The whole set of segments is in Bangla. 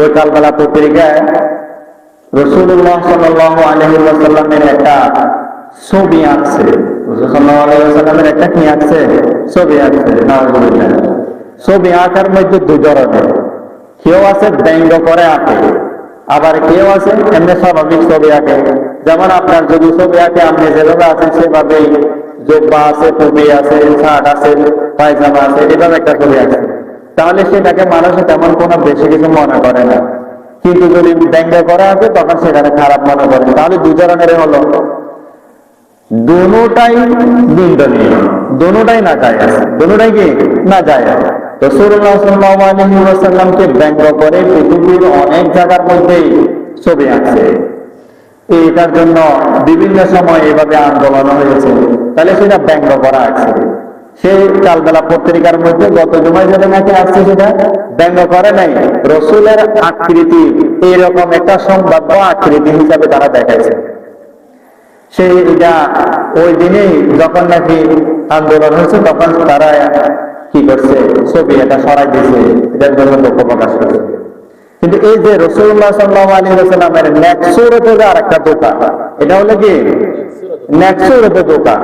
ওই কালবেলা পত্রিকায় রসুল্লাহ সাল্লাহ আলহিমের একটা ছবি আঁকছে রসুল্লাহ আলহিমের একটা কি আঁকছে ছবি আঁকছে নাউজুবিল্লাহ। ছবি আঁকার মধ্যে দু ধরনের কেউ আছে ব্যঙ্গ করে আঁকে আবার কেউ আছে এমনি স্বাভাবিক ছবি আঁকে যেমন আপনার যদি ছবি আঁকে আপনি যেভাবে আছেন সেভাবেই জোব্বা আছে টুপি আছে শার্ট আছে পায়জামা আছে এভাবে একটা ছবি আঁকে তাহলে সেটাকে মানুষ তেমন কোনো বেশি কিছু মনে করে না। কিন্তু যদি ব্যঙ্গ করা হবে তখন সেখানে খারাপ মনে করে। তাহলে দু ধরনের হলো। দোনোটাই নিন্দনীয়। দোনোটাই না যায় দোনোটাই কি? না যায় ব্যঙ্গ করে পৃথিবীর অনেক জায়গার মধ্যেই ছবি আঁকছে। এটার জন্য বিভিন্ন সময় এভাবে আন্দোলন হয়েছে। তাহলে সেটা ব্যঙ্গ করা আছে। সে কালবেলা পত্রিকার মধ্যে গত জমায় যেটা নাকি আসছে সেটা ব্যঙ্গ করে নাই। রসুলের আকৃতি এরকম একটা সম্ভাব্য আকৃতি হিসাবে তারা দেখাইছে। সে এটা ওই দিনেই যখন নাকি আন্দোলন হয়েছে, তখন তারা কি করছে? ছবি এটা সরাই দিয়েছে এটার জন্য দুঃখ প্রকাশ করছে। কিন্তু এই যে রসুল্লাহ সাল্লাহ আলী রসুল্লামের নেক্সুরতে যে আর একটা দোকান, এটা হলো কি? নেক্সুরতে দোকান।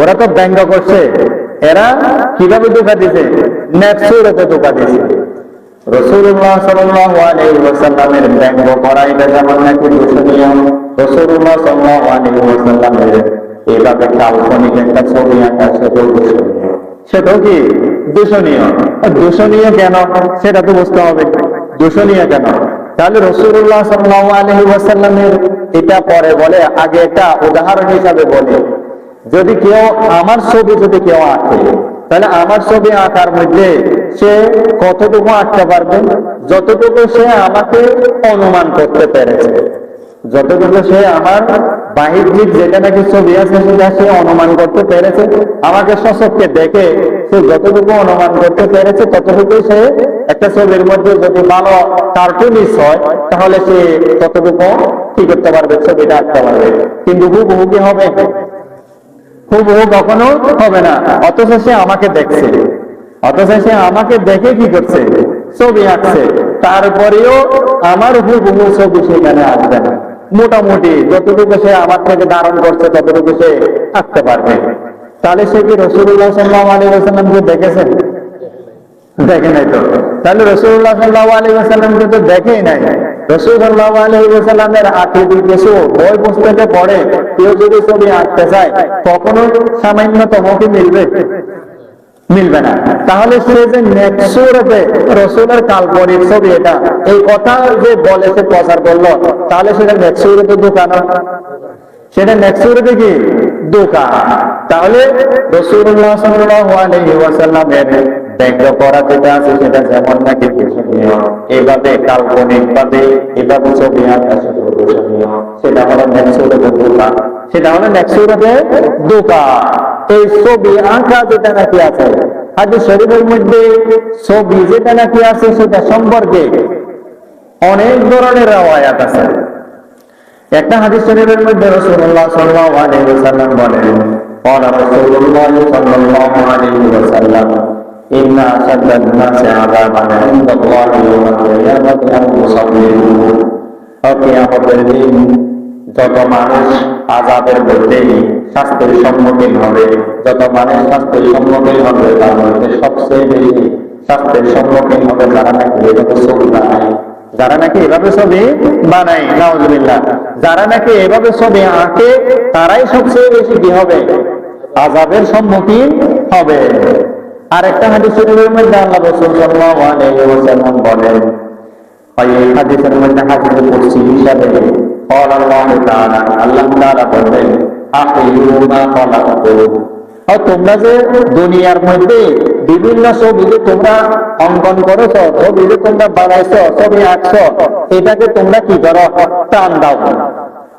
ওরা তো ব্যঙ্গ করছে। এরা কীভাবে ধোকা দিছে নেক্সুরতে ধোকা দিছে সেটাও কি দূষণীয় দূষণীয় কেন? সেটা তো বুঝতে হবে। দূষণীয় কেন? তাহলে রসুল্লাহ সাল্লাহ আলহি ওয়াসাল্লামের এটা পরে বলে, আগে এটা উদাহরণ হিসাবে বলে। যদি কেউ আমার ছবি যদি কেউ আঁকে, তাহলে আমার ছবি আঁকার মধ্যে সে কতটুকু আঁকতে পারবে? যতটুকু সে আমাকে অনুমান করতে পেরেছে। যতটুকু সে আমার বাহির যেটা নাকি ছবি আছে, সেটা সে অনুমান করতে পেরেছে। আমাকে সশককে দেখে সে যতটুকু অনুমান করতে পেরেছে, ততটুকু সে একটা ছবির মধ্যে যদি ভালো কার্টুনিস হয়, তাহলে সে ততটুকু কি করতে পারবে? ছবিটা আঁকতে পারবে। কিন্তু হুবহু কি হবে? হুবহু কখনো হবে না। অথচ সে আমাকে দেখছে। অথচ সে আমাকে দেখে কি করছে? ছবি আঁকছে। তারপরেও আমার হুবহু ছবি সেখানে আসবে না। মোটামুটি যতটুকু সে আমার থেকে ধারণ করছে, ততটুকু সে আঁকতে পারবে। তাহলে সে কি রসুল্লাহ সাল্লাহ আলী আসাল্লামকে দেখেছেন? দেখে নাই তো। তাহলে রসুল্লাহ সাল্লাহ আলী আসাল্লামকে তো দেখেই নাই। রসুলের কাল্পনিক ছবি এটা, এই কথা যে বলে সে প্রচার করল, তাহলে সেটা নেক্সুরতে দোকান। সেটা নেক্সুরতে কি? দোকান। তাহলে রসুল্লাহ আলাইহি ওয়াসাল্লামের ব্যঙ্গ করা যেটা আছে সেটা যেমন নাকি দূষণীয় এইভাবে কাল্পনিক ভাবে এভাবে ছবি আঁকা সেটা দূষণীয় সেটা হলো নেক্সুরতে দোকান সেটা হলো নেক্সুরতে দোকান এই ছবি আঁকা যেটা নাকি আছে হাদিস শরীফের মধ্যে ছবি যেটা নাকি আছে সেটা সম্পর্কে অনেক ধরনের রাওয়ায়াত আছে একটা হাদিস শরীফের মধ্যে রাসূলুল্লাহ সাল্লাল্লাহু আলাইহি ওয়াসাল্লাম বলেন قال رسول الله صلى الله عليه وسلم إن أشد الناس عذابا عند الله يوم القيامة المصلون কিয়ামতের দিন যত মানুষ আজাবের মধ্যে শাস্তির সম্মুখীন হবে যত মানুষ শাস্তির সম্মুখীন হবে তার মধ্যে সবচেয়ে বেশি শাস্তির সম্মুখীন হবে যারা নাকি এভাবে ছবি বানায় যারা নাকি এভাবে ছবি বানায় নাউজুবিল্লাহ যারা নাকি এভাবে ছবি আঁকে তারাই সবচেয়ে বেশি কি হবে আজাবের সম্মুখীন হবে আর একটা হাদিস শরীফের মধ্যে আল্লাহ রাসূল সাল্লাল্লাহু আলাইহি ওয়াসাল্লাম বলেন হয় এই হাদিসের মধ্যে হাদিসে কুরসি হিসাবে قال الله تعالى আল্লাহ তাআলা বলেন আখিরু মা খালাকতু আর তোমরা যে দুনিয়ার মধ্যে বিভিন্ন ছবি যে তোমরা অঙ্কন করেছো ছবি যে তোমরা বানাইছো ছবি আঁকছো এটাকে তোমরা কি করো প্রাণ দাও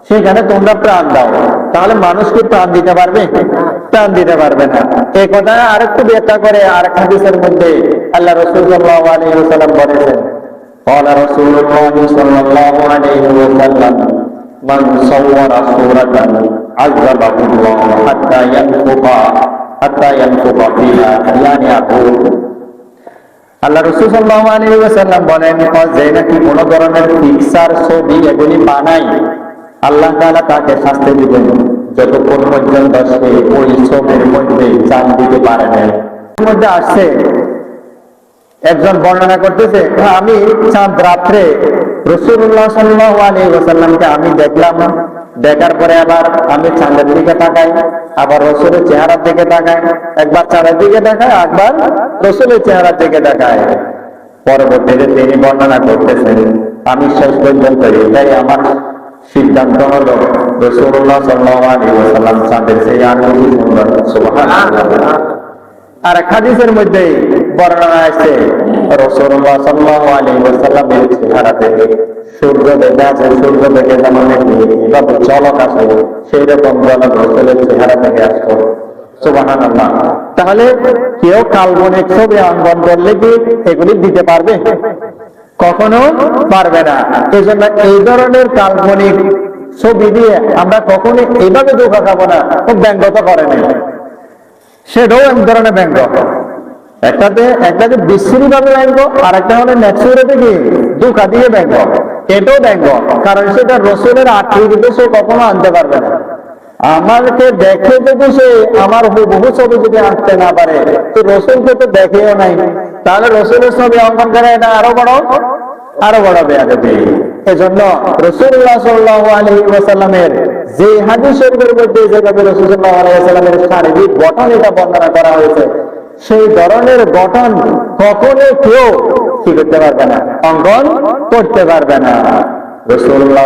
সেখানে তোমরা প্রাণ দাও তাহলে মানুষ কি প্রাণ দিতে পারবে প্রাণ দিতে পারবে না এই কথা আরেকটু ব্যাখ্যা করে আরেক হাদিসের মধ্যে আল্লাহ রসুল সাল্লাহ আলী সাল্লাম বলেছেন قال رسول الله صلى الله عليه وسلم من صور صورة عذبه الله حتى ينفق حتى ينفق فيها يعني أقول আল্লাহ রসুল সাল্লাহ আলী সাল্লাম বলেন যে নাকি কোনো ধরনের পিকচার ছবি এগুলি বানাই আল্লাহ তাআলা তাকে শাস্তি দিবেন যতক্ষণ পর্যন্ত সে ওই ছবির মধ্যে চান দিতে পারে না এর মধ্যে আসছে একজন বর্ণনা করতেছে "হ্যাঁ, আমি চাঁদ রাত্রে রসুল্লাহ সাল্লাহ ওসাল্লামকে আমি দেখলাম। দেখার পরে আবার আমি চাঁদের দিকে তাকাই আবার রসুলের চেহারার দিকে তাকাই। একবার চাঁদের দিকে তাকাই একবার রসুলের চেহারার দিকে তাকাই পরবর্তীতে তিনি বর্ণনা করতেছেন আমি শেষ পর্যন্ত এটাই আমার সিদ্ধান্ত হলো। রসুল্লাহ চাঁদের সেই আর সুন্দর হাদিসের মধ্যে বর্ণনা আছে রাসূলুল্লাহ সাল্লাল্লাহু আলাইহি ওয়াসাল্লামের চেহারা থেকে সূর্য দেখে আছে সূর্য দেখে যেমন চলক আসে সেই রকম জলক রসুলের চেহারা থেকে আসতো। সুবহানাল্লাহ তাহলে কেউ কাল্পনিক ছবি অঙ্কন করলে কি এগুলি দিতে পারবে? কখনো পারবে না। এই জন্য এই ধরনের কাল্পনিক ছবি দিয়ে আমরা কখনো এইভাবে ধোকা খাব না। খুব ব্যঙ্গত করে নেই। সেটাও এক ধরনের ব্যঙ্গ। একটাতে একটাতে বিশ্রী ভাবে ব্যঙ্গ আর একটা হলো ন্যাচুরালি কি দুঃখা দিয়ে ব্যঙ্গ। এটাও ব্যঙ্গ, কারণ সেটা রসুলের আকৃতিতে সে কখনো আনতে পারবে না। আমাকে দেখে যদি সে আমার বহু ছবি যদি আঁকতে না পারে, তো রসুলকে তো দেখেও নাই। তাহলে রসুলের ছবি অঙ্কন করে এটা আরও বড় আরও বড় বেয়াদবি এজন্য রসুল্লাহ সাল্লাহ আলী ওয়াসাল্লামের যে হাদিস শরীফের মধ্যে যেভাবে রসুল্লাহ আলাইসাল্লামের শারীরিক গঠন এটা বর্ণনা করা হয়েছে, সেই ধরনের গঠন কখনো কেউ কি করতে পারবে না, অঙ্কন করতে পারবে না। রসুল্লাহ